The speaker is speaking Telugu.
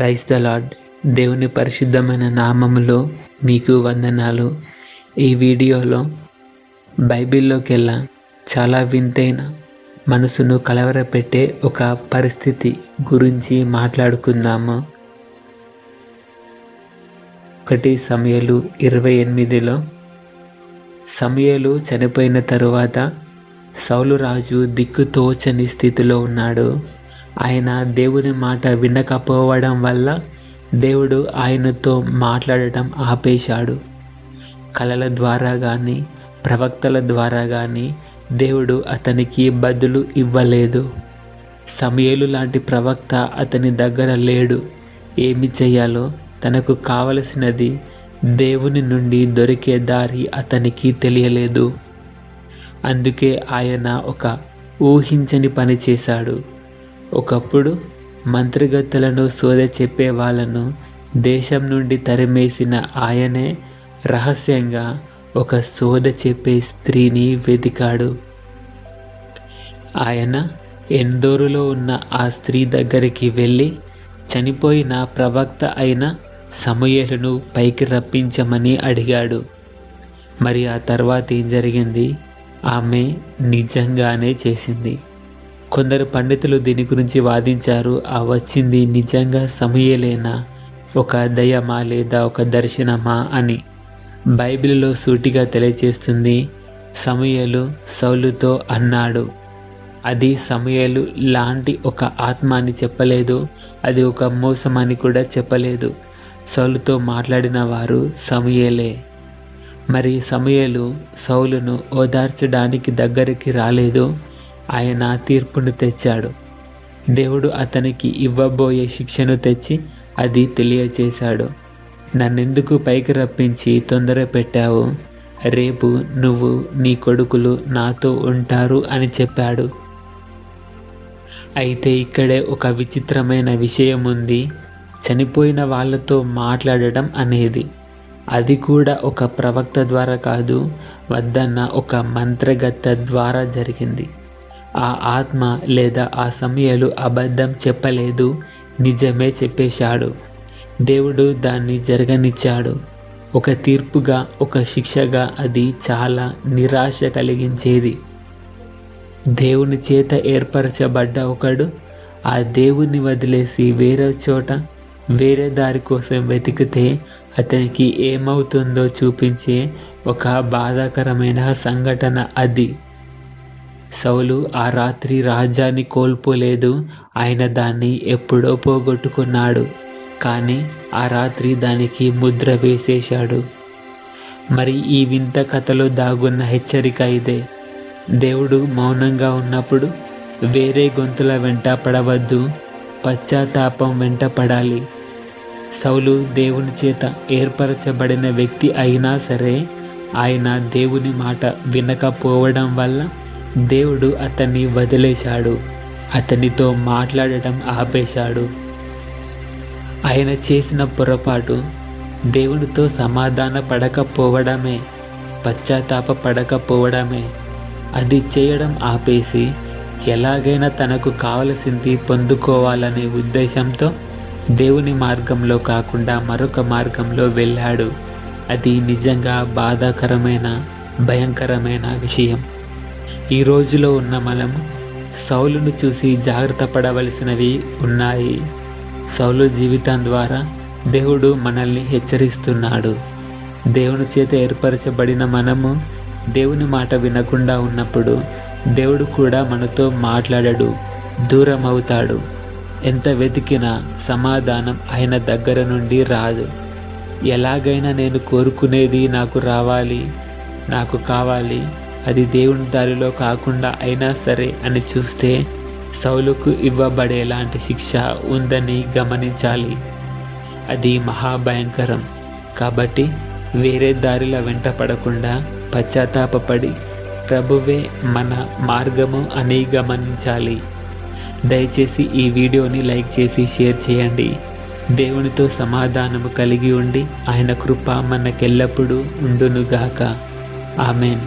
ప్రైజ్ ద లాడ్ దేవుని పరిశుద్ధమైన నామములో మీకు వందనాలు. ఈ వీడియోలో బైబిల్లోకెల్లా చాలా వింతైన మనసును కలవరపెట్టే ఒక పరిస్థితి గురించి మాట్లాడుకుందాము. ఒకటి సమయలు ఇరవై ఎనిమిదిలో సమయలు చనిపోయిన తరువాత సౌలు రాజు దిక్కుతోచని స్థితిలో ఉన్నాడు. ఆయన దేవుని మాట వినకపోవడం వల్ల దేవుడు ఆయనతో మాట్లాడటం ఆపేశాడు. కళల ద్వారా కానీ ప్రవక్తల ద్వారా కానీ దేవుడు అతనికి బదులు ఇవ్వలేదు. సమయలు లాంటి ప్రవక్త అతని దగ్గర లేడు. ఏమి చేయాలో తనకు కావలసినది దేవుని నుండి దొరికే దారి అతనికి తెలియలేదు. అందుకే ఆయన ఒక ఊహించని పని చేశాడు. ఒకప్పుడు మంత్రిగత్తెలను సోద చెప్పే వాళ్ళను దేశం నుండి తరిమేసిన ఆయనే రహస్యంగా ఒక సోద చెప్పే స్త్రీని వెతికాడు. ఆయన ఎందోరులో ఉన్న ఆ స్త్రీ దగ్గరికి వెళ్ళి చనిపోయిన ప్రవక్త అయిన సమయలను పైకి రప్పించమని అడిగాడు. మరి ఆ తర్వాత ఏం జరిగింది? ఆమె నిజంగానే చేసింది. కొందరు పండితులు దీని గురించి వాదించారు. ఆ వచ్చింది నిజంగా సమయలేనా? ఒక దయమా లేదా ఒక దర్శనమా అని బైబిల్లో సూటిగా తెలియచేస్తుంది సమయలు సౌలుతో అన్నాడు అది సమయలు లాంటి ఒక ఆత్మ అని చెప్పలేదు. అది ఒక మోసం అని కూడా చెప్పలేదు. సౌలుతో మాట్లాడిన వారు సమయలే. మరి సమయలు సౌలును ఓదార్చడానికి దగ్గరికి రాలేదు? ఆయన తీర్పును తెచ్చాడు. దేవుడు అతనికి ఇవ్వబోయే శిక్షను తెచ్చి అది తెలియచేశాడు. నన్నెందుకు పైకి రప్పించి తొందర పెట్టావు? రేపు నువ్వు నీ కొడుకులు నాతో ఉంటారు అని చెప్పాడు. అయితే ఇక్కడే ఒక విచిత్రమైన విషయం ఉంది. చనిపోయిన వాళ్ళతో మాట్లాడటం అనేది. అది కూడా ఒక ప్రవక్త ద్వారా కాదు వద్దన్న ఒక మంత్రగత్త ద్వారా జరిగింది. ఆ ఆత్మ లేదా ఆ సమయాలు అబద్ధం చెప్పలేదు నిజమే చెప్పేశాడు. దేవుడు దాన్ని జరగనిచ్చాడు. ఒక తీర్పుగా ఒక శిక్షగా అది చాలా నిరాశ కలిగించేది. దేవుని చేత ఏర్పరచబడ్డ ఒకడు ఆ దేవుని వదిలేసి వేరే చోట వేరే దారి కోసం వెతికితే అతనికి ఏమవుతుందో చూపించే ఒక బాధాకరమైన సంఘటన అది. సౌలు ఆ రాత్రి రాజ్యాన్ని కోల్పోలేదు. ఆయన దాన్ని ఎప్పుడో పోగొట్టుకున్నాడు. కానీ ఆ రాత్రి దానికి ముద్ర వేసేశాడు. మరి ఈ వింత కథలో దాగున్న హెచ్చరిక ఇదే. దేవుడు మౌనంగా ఉన్నప్పుడు వేరే గొంతుల వెంట పడవద్దు. పశ్చాత్తాపం వెంట పడాలి. సౌలు దేవుని చేత ఏర్పరచబడిన వ్యక్తి అయినా సరే ఆయన దేవుని మాట వినకపోవడం వల్ల దేవుడు అతన్ని వదిలేశాడు. అతనితో మాట్లాడటం ఆపేశాడు. ఆయన చేసిన పొరపాటు దేవునితో సమాధాన పడకపోవడమే పశ్చాత్తాప పడకపోవడమే. అది చేయడం ఆపేసి ఎలాగైనా తనకు కావలసింది పొందుకోవాలనే ఉద్దేశంతో దేవుని మార్గంలో కాకుండా మరొక మార్గంలో వెళ్ళాడు. అది నిజంగా బాధాకరమైన భయంకరమైన విషయం. ఈ రోజులో ఉన్న మనం సౌలును చూసి జాగ్రత్త పడవలసినవి ఉన్నాయి. సౌలు జీవితం ద్వారా దేవుడు మనల్ని హెచ్చరిస్తున్నాడు. దేవుని చేత ఏర్పరచబడిన మనము దేవుని మాట వినకుండా ఉన్నప్పుడు దేవుడు కూడా మనతో మాట్లాడడు దూరం అవుతాడు ఎంత వెతికినా సమాధానం ఆయన దగ్గర నుండి రాదు. ఎలాగైనా నేను కోరుకునేది నాకు రావాలి నాకు కావాలి అది దేవుని దారిలో కాకుండా అయినా సరే అని చూస్తే సౌలుకు ఇవ్వబడేలాంటి శిక్ష ఉందని గమనించాలి. అది మహాభయంకరం. కాబట్టి వేరే దారిల వెంట పడకుండా పశ్చాత్తాపడి ప్రభువే మన మార్గము అని గమనించాలి. దయచేసి ఈ వీడియోని లైక్ చేసి షేర్ చేయండి. దేవునితో సమాధానము కలిగి ఉండి ఆయన కృప మనకెల్లప్పుడూ ఉండునుగాక. ఆమెన్.